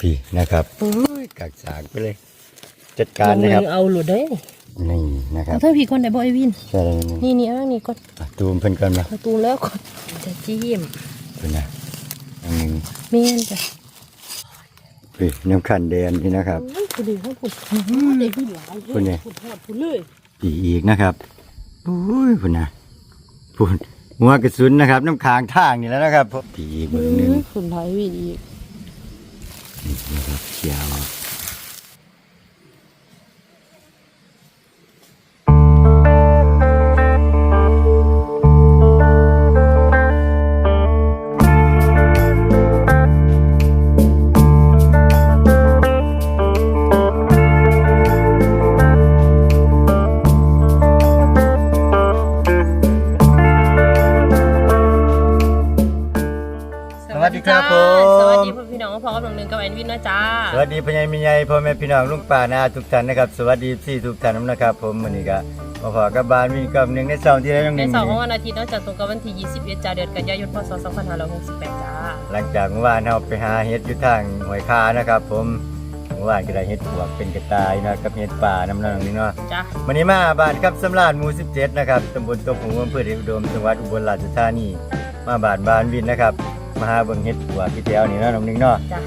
พี่นะครับโอ้ยกักสากไปเลย จัดการนะครับ เอาหลุดเด้นี่นะครับเอาเท่าพี่คนได้บ่ไอวินใช่เลยนี่นี่เอานี่ก่อนอะตูมเพิ่นก่อนมาประตูแล้วก่อนจะจิ้มเพิ่นนะอันหนึงเมียนจ้ะพี่น้ำขันแดนนี่นะครับโอ้ยผู้ดีให้ผุดได้ผู้หลายผู้นี่ผุดหอดผุดเลยปีอีกนะครับโอ้ยพุ่นนะพุ่นหัวกระสุนนะครับ น้ำค้างทางนี่แล้วนะครับปีอีกเบอร์หนึ่งผุดหลายวินอีก นี่นะครั บเขียวสวัสดีครับผมสวัสดีพี่น้องพ่อกับน้องหนึ่งกับไอวินนะจ้า สวัสดีพ่อใหญ่แม่ใหญ่พ่อแม่พี่น้องลุงป้านาทุกท่านนะครับ สวัสดีพี่ทุกท่านนะครับ ผมวันนี้ก็มาพอกับบ้านมีกับหนึ่งในสองที่ได้น้องหในนึ่งเสาร์ของวันอาทิตย์นอกจากตรงกับวันที่ 21จ้าเดือนกันยายนพศ2568จ้าหลังจากเมื่อวานเราไปหาเห็ดอยู่ทางหอยคานะครับ ผมเมื่อวานก็ได้เห็ดปวกเป็นกระต่ายนะกับเห็ดป่าน้ำน้องนี่เนาะ จ้าวันนี้มาบ้านครับสำราญหมู่17 นะครับ ตำบลตบหูอำเภอเดชอุดม จังหวัดอุบลราชธานี มาบ้านบ้านวินนะครับ มาหาเบิ่งเห็ดปัวพี่แถวนี่เนาะน้องหนึงเนาะจ้า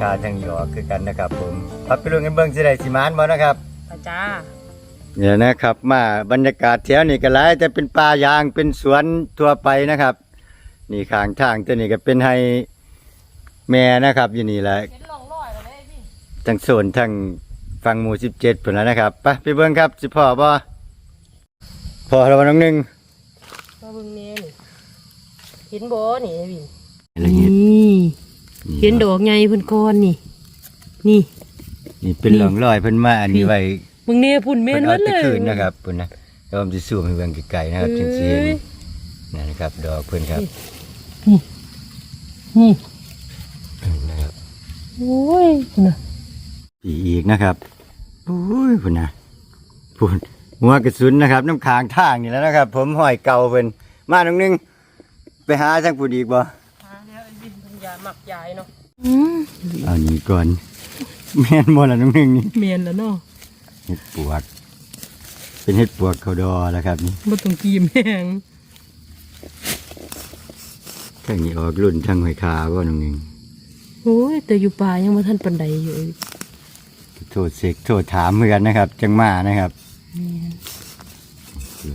คาทางหยอกคือกันนะครับ ผมพับไปลุงกันเบิ่งสิได้สิมานบ่นะครับ ไปจ้าเนี่ยนะครับ มาบรรยากาศแถวนี้ก็หลายแต่เป็นป่ายางเป็นสวนทั่วไปนะครับ นี่ข้างทางตัวนี้ก็เป็นให้แม่นะครับ อยู่นี่แหละเห็นลองลอยแล้วได้พี่ทั้งโซนทั้งฟังหมู่17พุ่นแล้วนะครับไปไปเบิ่งครับสิพ่อบ่พอแล้วบ่น้องหนึงมาเบิ่งแม่นี่เห็นบ่นี่ไอวินอะไรเงี้ยเห็นดอกใหญ่เพิ่นก้อนนี่ นี่ นี่เป็นหลองลอยเพิ่นมาอันนี้ไว้มึงเนี่ยพุ่นเมเพิ่นนมัเอานแตะเลยคืนนะครับเพิ่นนะแล้วผมสิซูมให้เบิ่งไกลๆนะครับจังซี่เอ้ยนั่นนะครับ ดอกเพิ่นครับนี่นะครับโอ้ยพุ่นน่ะปีอีกนะครับโอ้ยพุ่นนะพุ่นหัวกระสุนนะครับ น้ำค้างทางนี่แล้วนะครับ ผมห้อยเก่าเพิ่นมาตรงนึงไปหาทางผู้ดีกบ่ ยาหมักยายเนาะเอานี่ก่อนแม่นบ่ล่ะน้องนึงนี่เมียนแล้วเนาะเฮ็ดปวก เป็นเฮ็ดปวกเขาดอแล้วครับนี่บ่ต้องกีมแห้งทางนี้ออกรุ่นทางหอยคาบ่น้องนึงโอ้ยแต่อยู่ป่ายังบ่ทันปานใดอยู่ไอ้โทษเสกโทษถามเหมือนกันนะครับ จังมานะครับแม่น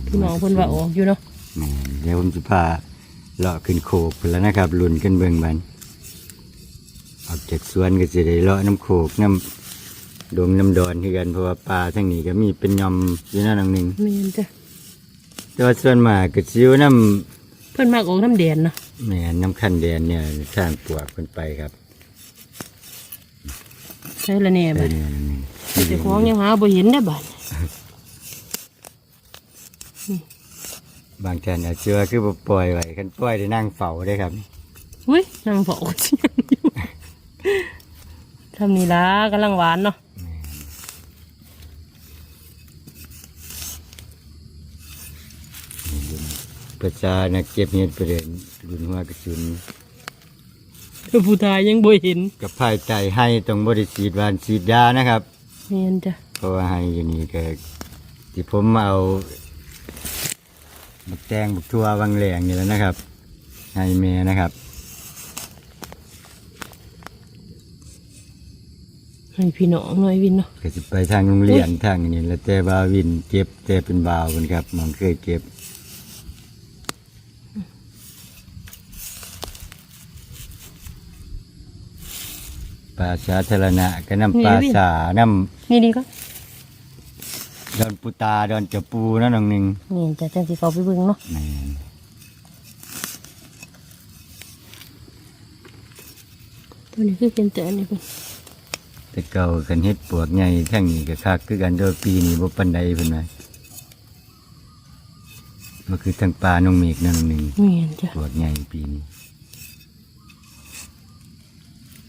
พี่น้องเพิ่นว่าออกอยู่เนาะ แม่นเดี๋ยวผมจะพาเลาะขึ้นโคกพุ่นแล้วนะครับลุ่นกันเบิ่งบันออก จากสวนก็จะได้เลาะน้ำโคกน้ำดงน้ำดอนคือกันเพราะว่าปลาทั้งนี้ก็มีเป็นยอมอยู่นั่นหนึ่งแม่นจ้ะแต่ว่าส่วนมากก็ซิวน้เพิ่นมักออกน้ำแดนเนาะำแม่นน้ำคันแดนเนี่ยทางปวกคนไปครับใช่ละแน่ไปบัดเนี่ยนั่นนี่แต่ของยังหาบ่เห็นได้บัดบางท่านอาจจะว่าคือบ่ปล่อยไว้คันปล่อยได้นั่งเฝ้าได้ครับ อุ้ยนางเฝ้าเสียงอยู่ ทำนี่ล่ะกำลังหวานเนาะประชานักเก็บเห็ดประเด็นรุ่นหัวกระสุนแต่ผู้ทายยังบ่เห็นกับภายใจให้ต้องบริสีดหวานสีดยานะครับแม่นจ้ะเพราะว่าให้อยู่นี่ก็ที่ผมเอาบักแตงบักทั่ววังแหลงนี่แหล้วนะครับให้แม่นะครับ ให้พี่น้องหน่อยวินเนาะก็จะไปทางโรงเรียนทางนี้แล้วแต่บาววินเก็บแต่เป็นบาวคนครับมองเคยเก็บปลาสาธารณะก็น้ำปลาสาน้นี่ดีก็ำดอนปูตาดอนเจะปูนั่นองหนึ่งนี่จะจังสิเขาไปเบิ่งเนาะแม่นตัวนี้คือเป็นแต่อันนี้เป็น แต่เก่ากันเฮ็ดปวกใหญ่ทั้งนี้ก็คักคือกันโดยปีนี้บ่ปานใดเพิ่นว่ามันคือทั้งปลาน้องเมฆนั่นองหนึ่งแม่นจ้ะปวกใหญ่ปีนี้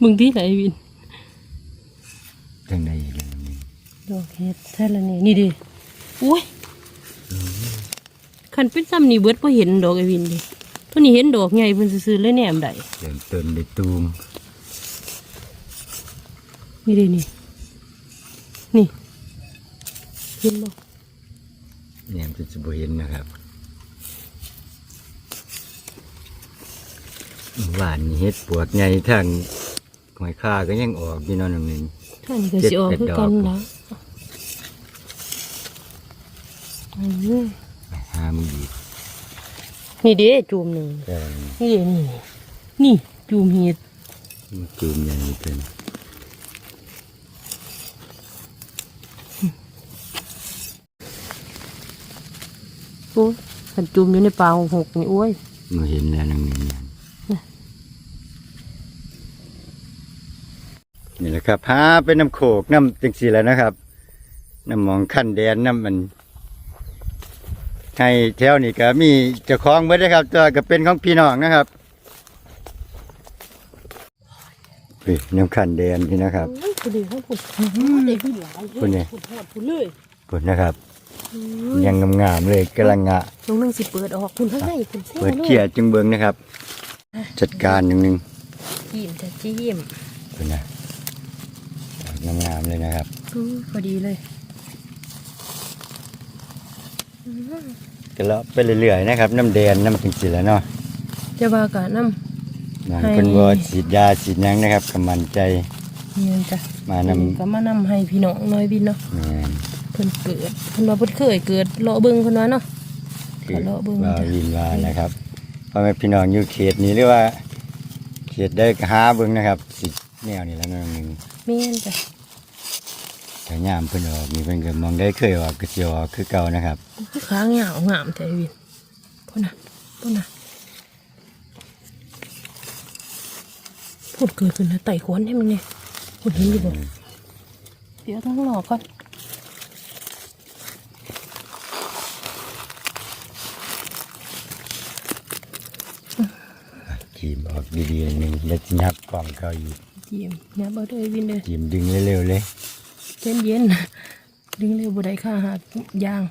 มึงที่ไหนวินทั้งใดอีกแล้วน้องหนึ่งดอกเฮ็ดแท้ละนี่นี่ดิอุ้ยคันเป็นซ้ำนี่เบิดบ่เห็นดอกไอ้วินดิตัวนี้เห็นดอกใหญ่เพิ่นซื่อๆเลยแหนมได้เริ่มต้นได้ตูม นี่ดินี่นี่เห็นบ่เนี่ยมันจะบ่เห็นนะครับหวานนี่เฮ็ดปวกใหญ่ทางหอยค่าก็ยังออกอยู่เนอนหนึ่งท่านก็สิออกคือกันนะอันนี้หามันอีกนี่เด้จูมหนึ่งแต่นี่เด้นี่นี่จูมเห็ดมันจูมใหญ่เป็น โอ้ยขันจูมอยู่ในป่าหกนี่โอ้ยมาเห็นแล้วหนึ่งหนึ่งนี่แหละครับหาเป็นน้ำโขกน้ำจังสีแล้วนะครับน้ำหมองขั้นแดนน้ำมันให้แถวนี้ก็มีเจ้าของเบิดนะครับตัวก็เป็นของพี่น้องนะครับนี่น้ำขั้นแดนนี่นะครับโอ้ยพอดีเขาขุดได้ขึ้นหลายคนเนี่ยขุดหอดขุดเลยกดนะครับอืม ยังงามๆเลยกำลังงะตรงนึงสิเปิดออกคุณข้างในคุณเส้นเปิดเขียดจึงเบิงนะครับ จัดการหนึ่งหนึ่งจิ้มจะจิ้มเป็นนะงามๆเลยนะครับอืมพอดีเลยก็เลาะไปเรื่อยๆนะครับ น้ำแดนน้ำจังสีแล้วเนาะจะว่ากะน้บางให้คนว่าฉีดยาฉีดหยังนะครับกำมันใจำเนี่ยจ้ะมานำก็มานำให้พี่น้องน้อยบินเนาะแม่น เพิ่นเกิดเพิ่นว่าเพิ่นเคยเกิดเลาะเบิ่งเพิ่นว่าเนาะคือเลาะเบิ่งว่าวินว่านะครับพ่อแม่พี่น้องอยู่เขตนี้หรือว่า เขตได้หาเบิ่งนะครับ สิแนวนี้แล้วเนาะหนึ่งแม่นจ้ะแต่ยามเพิ่นออกนี่เพิ่นก็มองได้เคยออกก็สิออกคือเก่านะครับคือขางยาวงามแต่วินพุ่นน่ะพุ่นน่ะพูดเกิดขึ้นแล้วไต่ขวนให้มึงเนี่ยคุณเห็นอยู่บ่เดี๋ยวต้องรอก่อน ขีมออก ดีๆหนึ่งแล้วสิยับกล่องเขาอยู่เยี่ยมเนี่ยบ่ได้วินเลยขีมดึงเร็วๆเลยเย็นเย็นๆดึงเร็วบ่ได้ค่าหาดยาง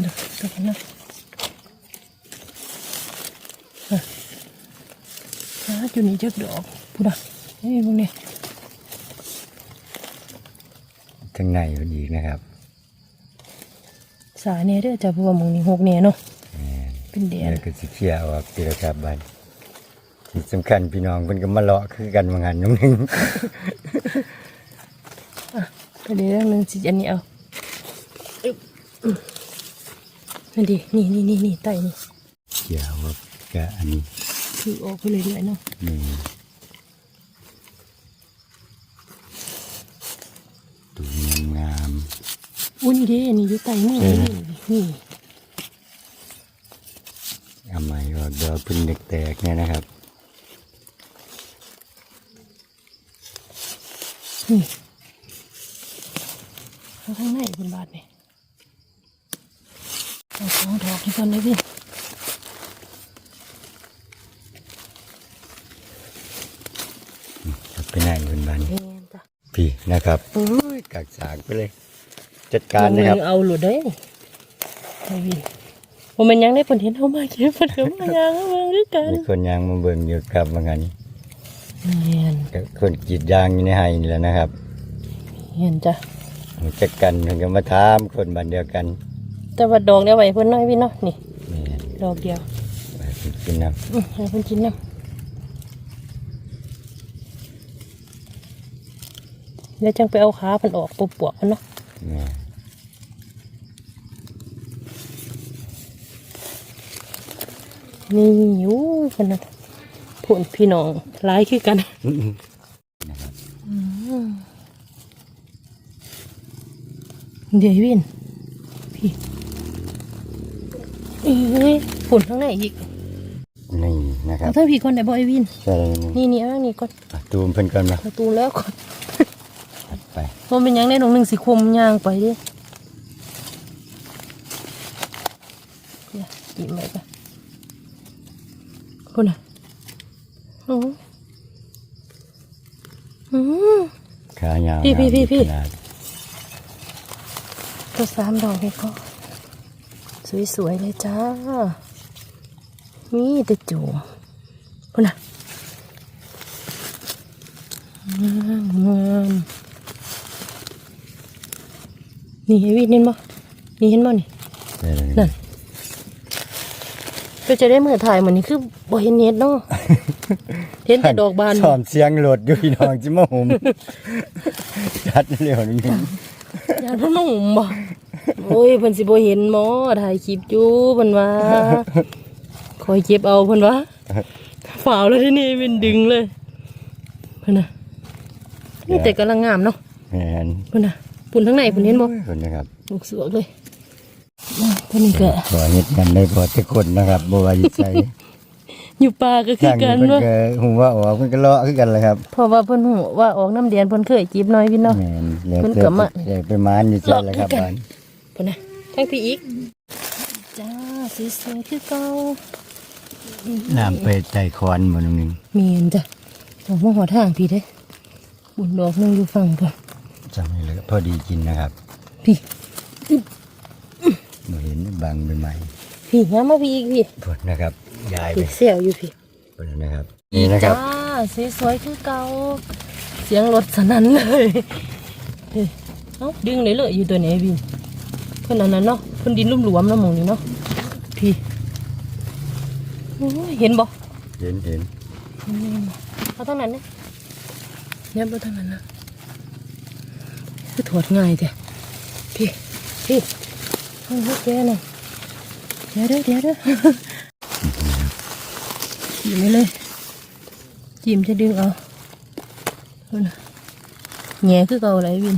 เดี๋ยวตะกันนะอะหาจุนี่จักดอกพูดอะนี่มึงเนี่ยทั้งในมันอีกนะครับ สาเนี่ยเด้อจ้ะเพราะว่าหมองนี่หกเนี่ยเนาะ เป็นแดนแล้วก็สิเคลียร์ออกทีละครับบันที่สำคัญพี่น้องเพิ่นก็มาเลาะคือกันว่างั้นน้องหนึงก็เดี๋ยวเรื่องหนึงสิอันนี้เอาอึ๊บอืมนั่นดินี่นี่นี่นี่ไตนี่เคลียร์ออกก็อันนี้คือออกไปเรื่อยๆเนาะนี่ตูงามอุ้ยนี่เด้นี่อยู่ไตมือเออนี่นี่ๆเอาให ม่ออกเดี๋ยวเพิ่นเด็กแตกเนี่ยนะครับนี่เอาข้างในเป็นบาทนี่เอาสองดอกที่กันเลยพี่จะไปไหนเพิ่นบันแม่นจ้ะพี่นะครับอุ้ยกักสากไปเลย จัดการนะครับลงมือเอาหลุดได้ไอ้พี่ ว่ามันยังได้ผลเห็นเขามาเก็บผลเห็นมายังเอามาด้วยกันมีคนยางมาเบิ่งอยู่ครับว่างั้นแม่นก็คนกรีดยางอยู่ในไห้นี่แหละนะครับเห็นจ้ะรู้จักกันเพิ่นก็มาถามคนบ้านเดียวกันแต่ว่าดอกเดียวไว้เพิ่นน้อยพี่เนาะนี่นี่ดอกเดียวไปกินน้อืมให้เพิ่นกินน้ำแล้วจังไปเอาขาเพิ่นออกปวกๆเพิ่นเนาะำนี่ นี่อยู่เพิ่นน่ะผลพี่น้องหลายคือกันนะครับเดี๋ยววินพี่เอ้ยผลข้างในอีกนี่นะครัเอาบถ้าพี่ก่อนได้บ่ไอ้วินใช่เลยนี่นี่เอาอันนี้ก่อนอะตูมเพิ่นก่อนมาประตูแล้วก่อนถัดไปมันเป็นหยังได้ดอกหนึ่งสีคมย่างไปดิเนี่ยกินไปปะ คุณอะโอ้อืม ขายาวพี่พี่พี่พี่ ขนาดตัวสามดอกนี่ก็ สวยๆเลยจ้า นี่แต่จูมคุณอะงามงามนี่ไอ้วินเห็นบ่นี่เห็นบ่นี่ ได้เลยนั่น ก็จะได้มือถ่ายเหมือนนี้คือบ่เห็นเน็ตเนาะเห็นแต่ดอกบานชอมเสียงโหลดอยู่พี่น้องจิมาหุมจัดเร็วนิดนึงยานเพิ่นมาหุ่มบ่โอ้ยเพิ่นสิบ่เห็นหมอถ่ายคลิปอยู่เพิ่นว่าคอยเก็บเอาเพิ่นว่าฝ่าวแล้วที่นี่เป็นดึงเลยเพิ่นน่ะนี่แต่กำลังงามเนาะแม่นเพิ่นน่ะปุ่นทั้งในเพิ่นเห็นบ่คนนะครับลูกสวกเลย อืมเพิ่นนี่ก็ขอเฮ็ดกันได้พอทุกคนนะครับบ่ว่าสิใจอยู่ป่าก็คือทางกันี้นเพิ่นว่าก็ฮู้ว่าออกเพิ่นก็เลาะคือกันแหละครับเพราะว่าเพิ่นฮู้ว่าออกน้ำเดียนเพิ่นเคยจีบน้อยพี่เนาะแม่นแล้วเพิ่นแต่ก็มาแล้วไปมานอยู่ใจแหละครับเลาะคือกันบ้านเพิ่นน่ะทั้งพี่อีกจ้าสวยๆคือเก่าน้ำไปใต้คอนบ่นึงเมียนจ้ะออกมาหัวทางพี่เด้บุญดอกหนึงอยู่ฝั่งพุ่นจำไม่เลยพอดีกินนะครับ พี่บ่เห็นบางใบไม้พี่งามมาพี่อีกพี่พุ่นนะครับยายไปพี่เซลอยู่พี่พุ่นนะครับ นี่นะครับ จ้าสวยๆคือเก่าเสียงรถสนั่นเลยเฮ้ยเอ้าดึงเลยเลยอยู่ตัวไหนพี่เพิ่นอันนั้นเนาะเพิ่นดินลุ่มหลวมๆแล้วหมองนี้เนาะพี่โอ้ยเห็นบ่เห็นเห็นเอาทางนั้นเนี่ยเนี่ยบ่ทางนั้นนะคือถอดง่ายจ้ะพี่พี่เอาลูกแกน่ะเดี๋ยวเด้อเดี๋ยวเด้อจิ้มเลย จิ้มจะดึงเอาเอานะแง่คือเก่าอะไรวิน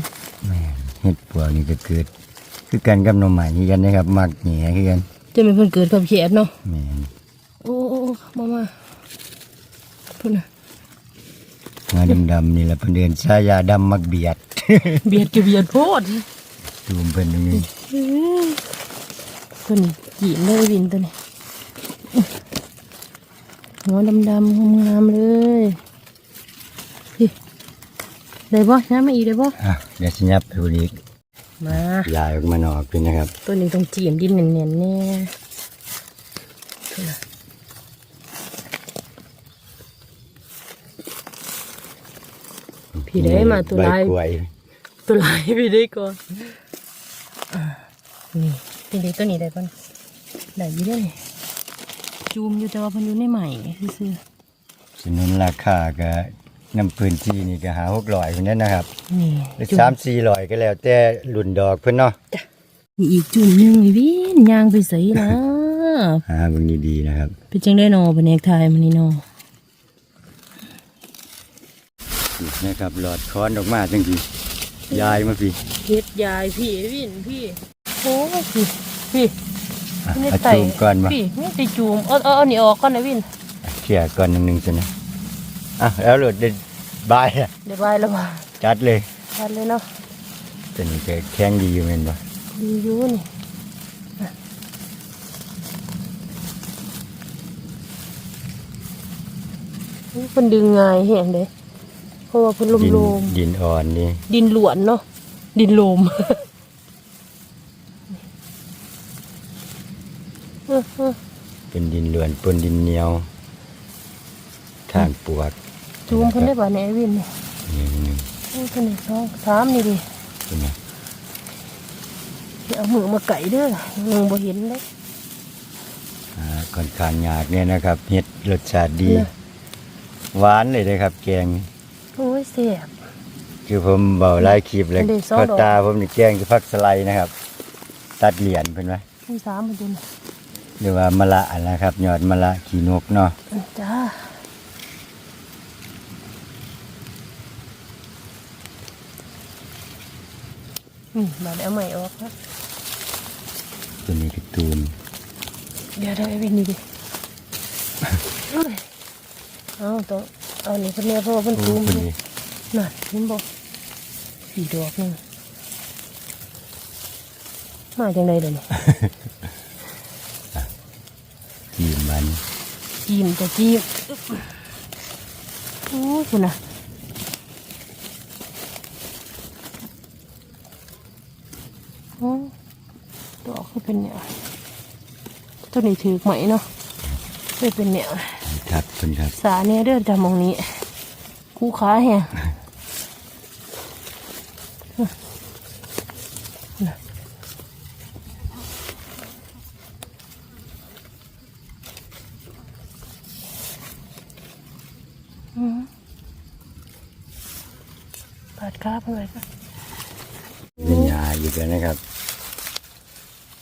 แม่เฮ็ดปวกนี่ก็เกิด คือกันกับหน่อไม้คือกันนะครับมักแหน่คือกันจะเป็นคนเกิดกับแขนเนาะแม่โอ้โอ้โอ้มามาพุ่นน่ะงาดำๆนี่แหละเพิ่นเดินชายาดำมักเบียด เบียดกับเบียดโพดดูมเพิ่นตรงนี้ ตัวนี้จีนเลยวินตัวนี้หัวดำๆงามๆเลยพี่ได้บ่ย้ำมาอีกได้บ่อะเดี๋ยวสิยับไปพุ่นอีกมาลายออกมานอกเลยนะครับ ตัวนี้ต้องจีมดินเนียนๆแน่พี่ได้มาตัวลายใบกล้วยตัวลายพี่ได้ก่อนอ่านี่ เป็นเด็กตัวนี้ได้ป่ะได้อยี่ได้จูมอยู่แต่ว่าเพันอยู่ในใหม่ซื่อสนุนราคาก็น้ำพื้นที่นี่ก็หา600พุ่นนั้นนะครับๆนี่หรือจูมสามสี่ร้อยก็แล้ว แต่รุ่นดอกเพิ่นเนาะมีอีกจุ่มหนึ่งไอ้วินยางไปใส่นะหาเบิ่งดีๆนะครับเป็นจังได้นอเป็นเอกไทยมันนี่นอนี่นะครับหลอดค้อนออกมาจังซี่ยายมาพี่เฮ็ดยายพี่ไอ้วินพี่ โอ้พี่พี่อะนี่เอาไต่จูมก่อนมาพี่นี่ไต่จูมเอาเอาเอานี่ออกก่อนนะวินเคลียร์ก่อนหนึงๆซะนะอะแล้วโหลดได้บายอะเดี๋ยวบายแล้วบ่าจัดเลยทันเลยเนาะตัวนี้ก็แข็งดีอยู่แม่นบ่ดีอยู่นี่อะอุ๊ยเพิ่นดึงง่ายแฮงเด้เพราะว่าเพิ่นลมดินลมดินอ่อนนี่ดินหลวนเนาะดินโลม เออเออเป็นดินเหลือนปนดินเหนียวทางปวกจูมเพิ่นได้บ่เนี่ยไอ้วินนี่นี่นี่โอ้ยเพิ่นนี่สองสามนี่ดิเพิ่นน่ะสิเอามือมาไก่เด้อยังบ่เห็นเลยอ่าค่อนข้างยากเนี่ยนะครับเฮ็ดรสชาติดีนะหวานเลยนะครับ แกงโอ้ยแซ่บคือผมเบาหลายคลิปเลยอันนี้สองข้าวดอกตาผมนี่แกงคือผักสไลด์นะครับ ตัดเหรียญเพิ่นว่ามีสามบ่จุน หรือว่ามะละนะครับ ยอดมะละขี้นกเนาะจ้าอืมมาเอาใหม่ออกนะตัวนี้คือตูน เดี๋ยวได้ไอ้วินนี่ดิเอ้ยเอาต้องเอานี่เพิ่นเนี่ยเพราะว่าเพิ่นโอ้จูมคนอยู่นี้น่ะเห็นบอกสี่ดอกหนึงมาจังไดเดี๋ยวนี้ จีมมันจีมจะจีมอึ๊บโอ้ยคุณน่ะโอ้ดอกคือเป็นเนี่ยตัวนี้ถือไหมเนาะไม่เป็นเนี่ยทับเพิ่นครับ สาเนี่ยเด้อจามองนี้กูขาแฮะอืมปาดขาเพื่อนก็ มีหยาอีกแล้วนะครับ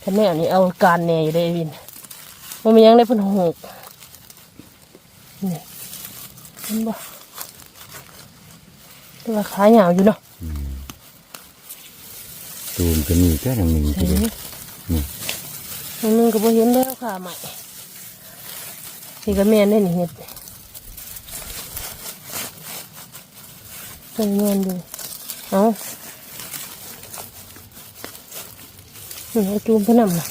คะ แนนนี่เอาการแหน่อยู่ได้วินว่ามันยังได้เพิ่นหกนี่เห็นบ่ตัวาขาหยาวอยู่เนาะตูมก็มีก็ทางหนึ่งทีเดียวนี่อันนึงก็บ่เห็นแล้วขาใหม่นี่ก็แม่นได้นี่เฮ็ดเป็นแม่นดูเอานี่ เอาจูมไปนำน่ะ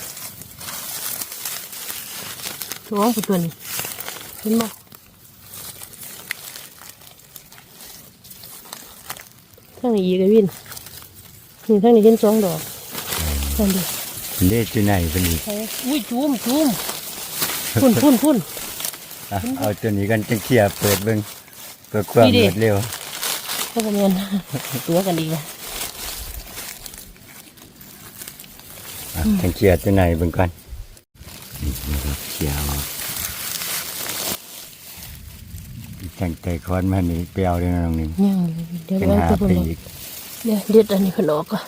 ตัวของผู้ตัวนี้เห็นบ่ทางนี้อีกไอ้วินนี่ทางนี้เห็นสองดอกนั่นดิเป็นเด้จุไหนเป็นอีกไปอุ้ยจูมจูมพุ่นพุ่นพุ่นอะเอาตัวนี้กันจังเคลียร์เปิดเบิ่งเพื่อความนี่ดิรวดเร็วก็ประมาณตัวกันดีกว่าอะ จังเคลียร์ตัวไหนเบิ่งก่อนนี่นะครับเคลียร์ออกตั้งใจคอนมานี่ไปเอาเรื่องน้องนึ่งยังเดี๋ยวเป็นเอาหาไปอีกเดี๋ยวเด็ดอันนี้เพิ่นออกก่อน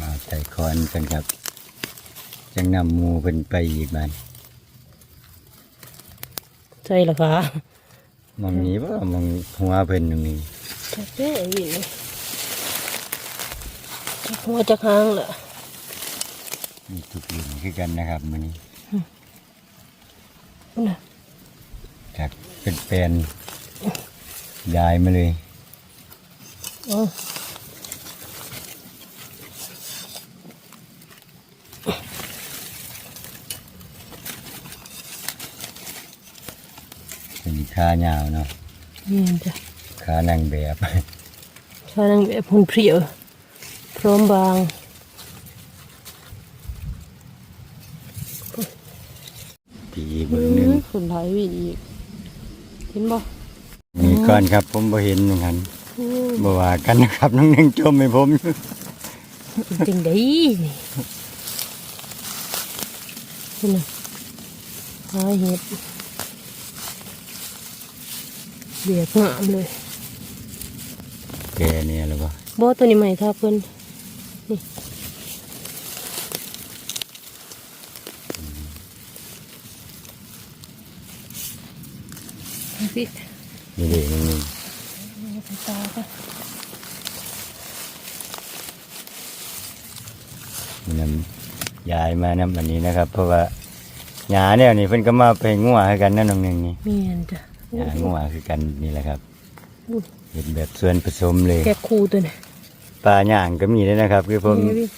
มาใส่คอนกันครับ จังนำมูเป็นไปอีกบ้านใช่ละค่ะมองนี้ว่ามองหัวเพิ่นตรงนี้จับได้วินเลยจับ หัวจักหางละมีทุกหลุมคือกันนะครับมันนี้น่ะจากเป็นแปลนย้ายมาเลยเอ๋อเป็นขายาวเนาะนี่จ้ะขานางแบบชานังแบบพุ่นเพรียว พร้อมบางปีเบิ่งหนึงคนหลายวินอีก เห็นบ่มีก่อนครับ ผมบ่เห็นเหมือนกันโอ้บ่ว่ากันนะครับน้องหนึงจมให้ผม เป็นจังไดนี่นี่น่ะหาเห็ดเบียกงามเลยแกเนี่ยหรือเปล่าบ่ตัวนี้ใหม่ท่าเพิ่น นี่พี่นี่เด็กน้องหนึงไปตาก็มันนำย้ายมานำอันนี้นะครับ เพราะว่าหญ้าเนี่ยนี่เพิ่นก็มาไปงัวให้กันนั่นน้องหนึงนี่เมียนจ้ะหญ้างัวคือกันนี่แหละครับเห็นแบบส่วนผสมเลยแกคูตัวนี้ ปลาย่างก็มีด้วยนะครับ คือผมนี่พี่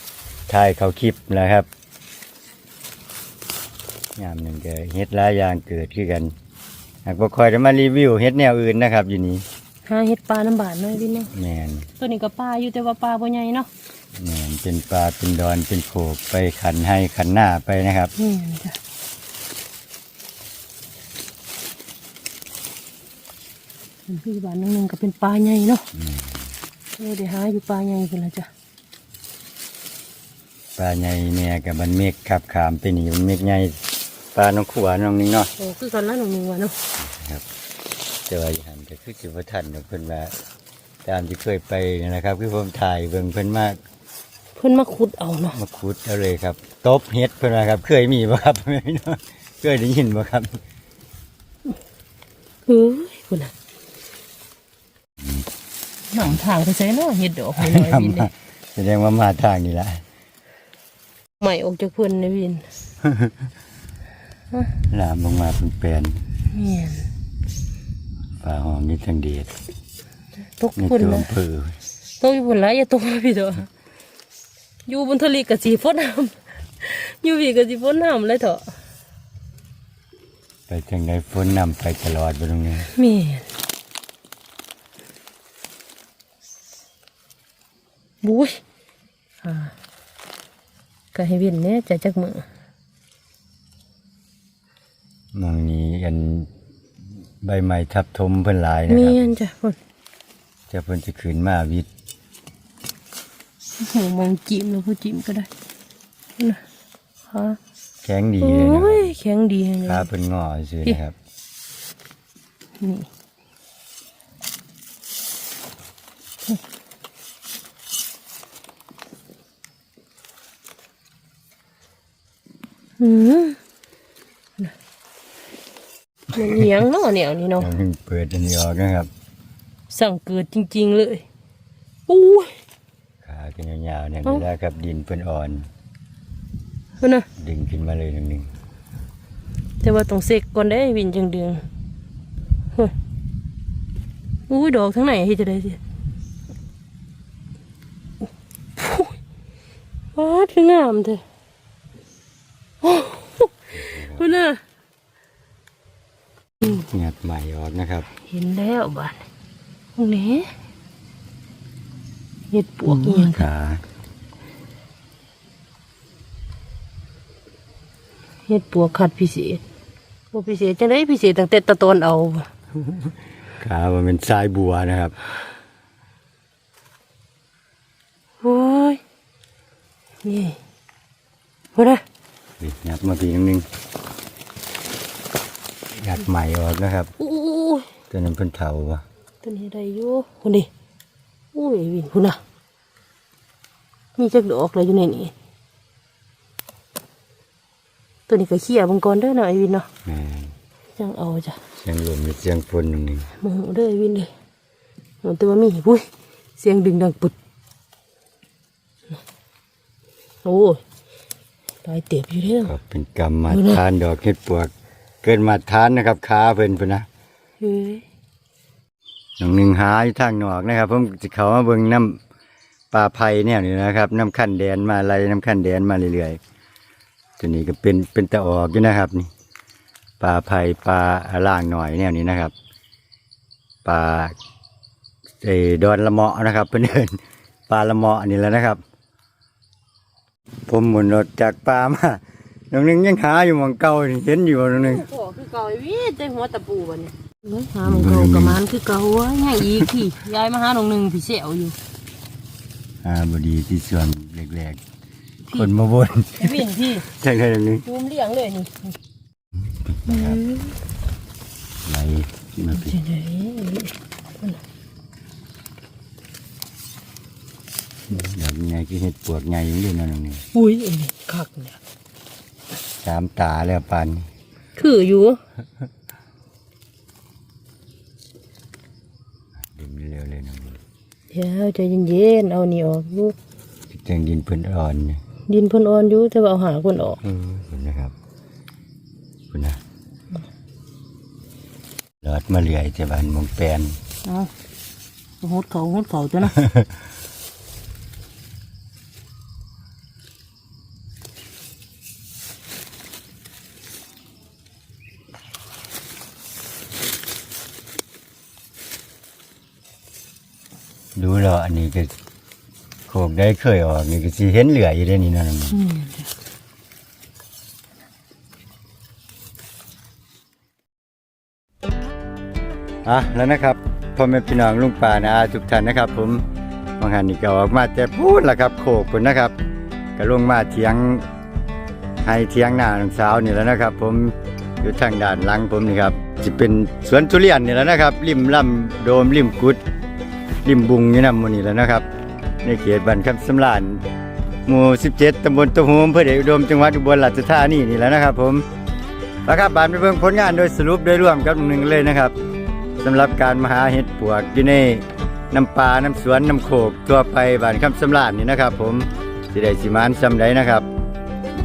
ถ่ายเขาคลิปนะครับยามหนึ่งก็เฮ็ดหลายอย่างเกิดขึ้นกันหากบ่คอยจะมารีวิวเฮ็ดแนวอื่นนะครับ อยู่นี่หาเห็ดปลาน้ำบาดหน่อยพี่เนาะแมนตัวนี้ก็ปลาอยู่แต่ว่าปลาบ่ใหญ่เนาะแมนเป็นปลาเป็นดอนเป็นโขกไปขันให้ขันหน้าไปนะครับเมียนจ้ะพี่บ้านนึงนึงก็เป็นปลาใหญ่เนาะ เราได้หาอยู่ปลาใหญ่กันแล้วจ้ะปลาใหญ่เนี่ยกับมันเมฆขับขามไปนี่มันเมฆใหญ่ปลาน้องขวาน้องนี่เนาะโอ้คือกันแล้วหนูว่าเนาะแต่ว่าอย่างนั้นก็คือสิบ่ทันเพิ่นว่าตามที่เคยไปนั่นนะครับ คือผมถ่ายเบิ่งเพิ่นมากเพิ่นมาขุดเอาเนาะมาขุดเอาเลยครับตบเฮ็ดเพิ่นว่าครับ เคยมีบ่ครับเคยได้ยินบ่ครับเฮ้ยคุณน่ะ หนังทางไปใส่เนาะเห็ดดอกน้อยๆวินเด้แสดงว่ามาทางนี้ละใหม่ออกจากเพิ่นนะวินลามลงมาเป็นแปลนเมียนฝ่าหอมนี่ทั้งเดียดตกในพุ่นตัวนะอำเภอตกอยู่พุ่นละอย่าตกมาพี่ตัวอยู่บนทะเลกับสีฝนน้ำอยู่พี่กับสีฝนน้ำเลยเถอะไปทางใดฝนนำไปตลอดบตรงนี้เมียน บุ้ยอ่าก็ให้วินเนี่ยจะจักมือมองนี้กันใบไม้ทับทมเพิ่นหลายนะเมีครับยนจ้ะพุ่นจะเพิ่นจะขืนมาวิทย์โอ้มองจิ้มแล้วผู้จิ้มก็ได้นะฮะแข็งดีโอ้เลยนะยแข็งดีเลยขาเพิ่นงอซื่อนะครับนี่ อืมน่ะมันเหนียงเนาะเนี่ยนี่เนาะเราเพิ่งเปิดอันนี้ออกนะครับ สั่งเกิดจริง ๆ เลยอู้ยขากันยาวๆเนี่ยเอ้าเวลากับดินเพิ่นอ่อนเพิ่นน่ะดึงขึ้นมาเลยหนึ่งแต่ว่าต้องเสกก่อนได้วินจังเดืองเฮ้ยอุ้ยดอกทั้งไหนที่จะได้สิโอ้ยว้าถึงงามเถอะ โอ้โหเพิ่นน่ะๆงัดใหม่ออกนะครับ เห็นแล้วบ้านตรงนี้เห็ดปวกเอียงขาเห็ดปวกขัดพิเศษโอ้พิเศษจังได้พิเศษตั้งแต่ตะตอนเอาบ่ขามันเป็นทรายบัวนะครับโอ้ยนี่เพิ่นน่ะ นี่งัดมาทีนึงงัดใหม่ออกนะครับอู้ยตัวนั้นเพิ่นเถาปะตัวนี้ได้อยู่คนดิอุ้ยวินพุ่นน่ะมีจักดอกเลยอยู่ในนี้ตัวนี้ก็เขี่ยบังกรเด้อเนาะไอ้วินเนาะแม่นจังเอาจ้ะเสียงลมมีเสียงฝนตรงนี้โมโหเด้อไอ้วินเลยโหแต่ว่ามีปุ้ยเสียงดึงดังปุดโอ้ ยตายเต็บอยู่เด้อก็เป็นกรรมมาทานดอกเห็ดปวก เกินมาทานนะครับขาเพิ่นพุ่นนะเฮ้ยน้องหนึ่งหาอยู่ทางนอกนะครับผมจะเขามาเบิ่งน้ำปลาไผ่เนี่ยนี่นะครับน้ำขั้นแดนมาไล่น้ำขั้นแดนมาเรื่อยๆตัวนี้ก็เป็นเป็นตะออกอยู่นะครับนี่ปลาไผ่ปลาล่างหน่อยแนวนี้นะครับปลาไอ้ดอนละเมาะนะครับเพื่อนเอิ้นปลาละเมาะนี่แหล้วนะครับ ผมหมุนรถจากปลามาน้องหนึ่งยังหาอยู่หมองเก่านี่เห็นอยู่น้องหนึ่งโอ้คือเก่าไอ้วินใจหัวตะปูบัดนี้เฮ้ยหามันเก่ากระมานคือเก่าว่ายังอีกที่ยายมาหาหนองหนึ่งพี่เสียวอยู่อ่าบดีที่ส่วนแรกๆคนมาวนไอ้วินพี่ใช่ไหมน้องหนึ่งรูมเลี้ยงเลยนี่นะครับไหลมาปิ ดเฉยดอกใหญ่คือเห็ดปวกใหญ่อยังนี้นะน้องหนึ่งๆอุ้ยไอ้นี่คักเนี่ยสามตาแล้วปานนี้คืออยู่ดึงเร็วเลยน้องหนึ่งเดี๋ยวใจเย็นๆเอานี่ออกอยู่แจงดินเพิ่นอ่อนเนี่ยดินเพ่นอ่อนอยู่แต่ว่าเอาหาคนออกเออเห็นนะครับคุณนะรอดมาเลื่อยจะบานหมองแปลนเอาหดเขาหดเขาจ้ะนะ ดูแล้วอั นนี้ก็โขกได้เคยออกนี่ก็สิเห็นเหลืออยู่ได้นี่นะน้องหนึ่งอืมอะแล้วนะครับพ่อแม่พี่น้องลุงป่านะทุกท่านนะครับ ผมบางหันนี่ก็ออกมาแต่พูดละครับโขกคุณนะครับ ก็ลงมาเถียงให้เถียงหน้าน้องสาวนี่แล้วนะครับ ผมอยู่ทางด้านหลังผมนี่ครับจะเป็นสวนทุเรียนนี่แล้วนะครับ ริมลำโดมริมกุด ริมบุงนี่นะมูนี่แล้วนะครับ ในเขตบ้านคำสำลานหมู่ 17 ตำบลตะโฮมเพื่อเดชอุดมจังหวัดอุบลราชธานีนี่แหล้วนะครับ ผมแล้วครับบานไปเบิ่งผลงานโดยสรุปโดยรวมกับหนึ่งเลยนะครับสำหรับการมาหาเห็ดปวกอยู่ในน้ำปลาน้ำสวนน้ำโขกทั่วไปบ้านคำสำราญนี่นะครับ ผมสิได้สิมานซำไดนะครับ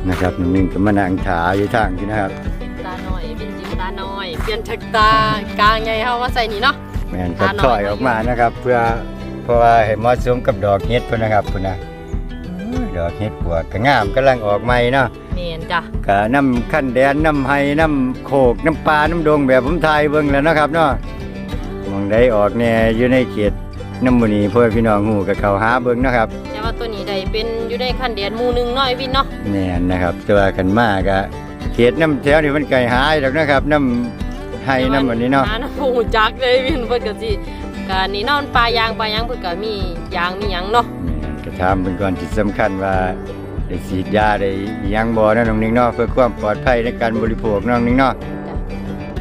นะครับหนึ่งก็มานั่งถาอยู่ทางที่นะครับตาหน่อยเป็นจิมตาหน่อย เปลี่ยนจากตากลางไงเฮามาใส่นี่เนาะ แม่นก็ถอยออกมานะครับ เพื่อเพราะว่าให้เหมาะสมกับดอกเห็ดพุ่นนะครับพุ่นนะดอกเห็ดปวกก็งามกำลังออกใหม่เนาะเมนจ้ะก็น้ำขั้นแดนน้ำไห้น้ำโขกน้ำปลาน้ำดงแบบผมทายเบิ่งแล้วนะครับเนาะมองได้ออกเนี่ยอยู่ในเขตน้ำมูนีเพื่อพี่น้องหูกับเขาหาเบิ่งนะครับ แต่ว่าตัวนี้ได้เป็นอยู่ในขั้นเดียนหมู่หนึงเนาะไอ้วินเนาะ แน่นนะครับตัวขันมากก็เขตน้ำแถวนี่มันไก่หายดอกนะครับน้ำ ไห้น้ำอันนี้เนาะหน้ำหูจักเลยวินเพิ่นก็สิการนี่เนอนปลายางปลายางเพิ่นก็มียางมีหยังเนาะกระทำเป็นก่อนที่สำคัญว่าได้ฉีดยาได้อิหยังบ่นะน้องนิ่งเนาะเพื่อความปลอดภัยในการบริโภคน้องนิ่งเนาะ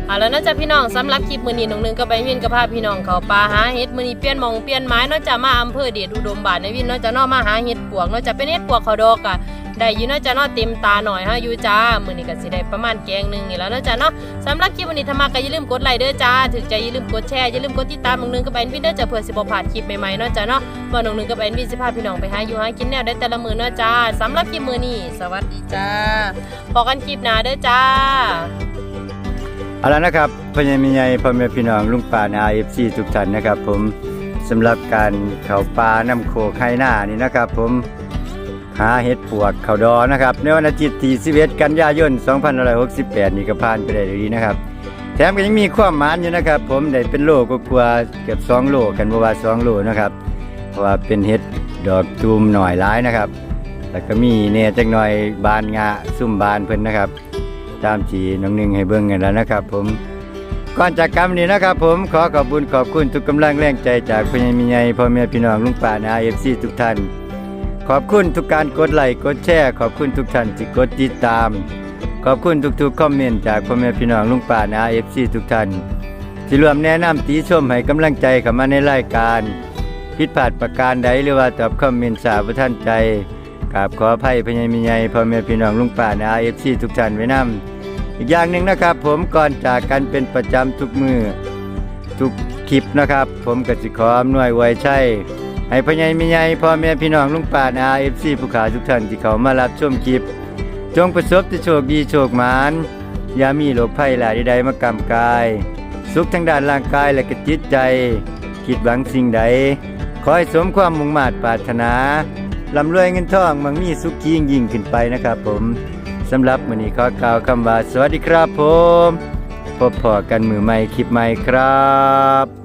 เอาแล้วเนาะจ้ะพี่น้องสำหรับคลิปมื้อนี้น้องหนึงก็ไปวินกับพาพี่น้องเขาปลาหาเห็ดมื้อนี้เปลี่ยนหมองเปลี่ยนไม้เนาะจ้ะมาอำเภอเดชอุดมบาทในวินเนาะจ้ะเนาะมาหาเห็ดปวกเนาะจ้ะเป็นเห็ดปวกเขาดอกอะ ได้อยู่าจะเนาะเต็มตาหน่อยฮะอยู่จ้ามื้อนี้ก็สิได้ประมาณแกงหนึงนี่แล้วนาะจ้ะเนาะสำหรับคลิปวันนี้ถ้ามาก็อย่าลืมกดไลค์เด้อจ้าถึงใจอย่าลืมกดแชร์อย่าลืมกดติดตามน้องนึงกับแอนวินเด้อจ้ะเพื่อสิบ่พลาดคลิปใหม่ๆเนาะจ้ะเนาะว่าน้องหนึงกับแอนวินสิพาพี่น้องไปหาอยู่หากินแนวได้แต่ละมื้อเนาะจ้าสำหรับคลิปมื้อนี้สวัสดีจ้าพบกันคลิปหน้าเด้อจ้าเอาละนะครับพญ่แม่ใหญ่พ่อแม่พี่น้องลุงป้านาเอฟซีทุกท่านนะครับ ผมสำหรับการเขาปลาน้ำโคกไฮหน้านี่นะครับ ผม หาเห็ดปวกเขาดอนะครับ ในวันอาทิตย์ที่11กันยายน2568 นี่ก็ผ่านไปได้ดีนะครับ แถมก็ยังมีความหมานอยู่นะครับ ผมได้เป็นโลก็กลัวเกือบ2โลกันบ่ว่า2โลนะครับ เพราะว่าเป็นเห็ดดอกตูมหน่อยร้ายนะครับ แล้วก็มีเนจักหน่อยบานงาซุ่มบานเพิ่นนะครับ ตามที่น้องหนึงให้เบิ่งกันแล้วนะครับ ผมก่อนจากกรรมนี้นะครับ ผมขอขอบคุณขอบคุณทุกกำลังแรงใจจากพ่อใหญ่มีใหญ่พ่อแม่พี่น้องลุงป้านาเอฟซีทุกท่าน ขอบคุณทุกการกดไลค์กดแชร์ขอบคุณทุกท่านที่กดติดตาม ขอบคุณทุกๆคอมเมนต์จากพ่อแม่พี่น้องลุงป้านาเอฟซีทุกท่านที่รวมแนะนำตีชมให้กำลังใจเข้ามาในรายการ ผิดพลาดประการใดหรือว่าตอบคอมเมนต์สาประท่านใจกราบขออภัยพญามีใหญ่พ่อแม่พี่น้องลุงป้านาเอฟซีทุกท่านไว้นำอีกอย่างหนึ่งนะครับ ผมก่อนจากกันเป็นประจำทุกมือทุกคลิปนะครับ ผมก็สิขออำนวยไว้ใช่ ให้พญายมีใหญ่พ่อแม่พี่น้องลุงป้านาเอฟซีผู้ขาทุกท่านที่เขามารับชมคลิป จงประสบแต่โชคดีโชคหมานอย่ามีโรคภัยหลายใดๆมากำกาย สุขทั้งด้านร่างกายและก็จิตใจ คิดหวังสิ่งใด ขอให้สมความมุ่งมา่ปรารถนาลำรวยเงินทองมั่งมีสุขยิ่งยิ่งขึ้นไปนะครับผมสำหรับมื้อนี้ขอกล่าวคำว่าสวัสดีครับผม พบพอกันมือใหม่คลิปใหม่ครับ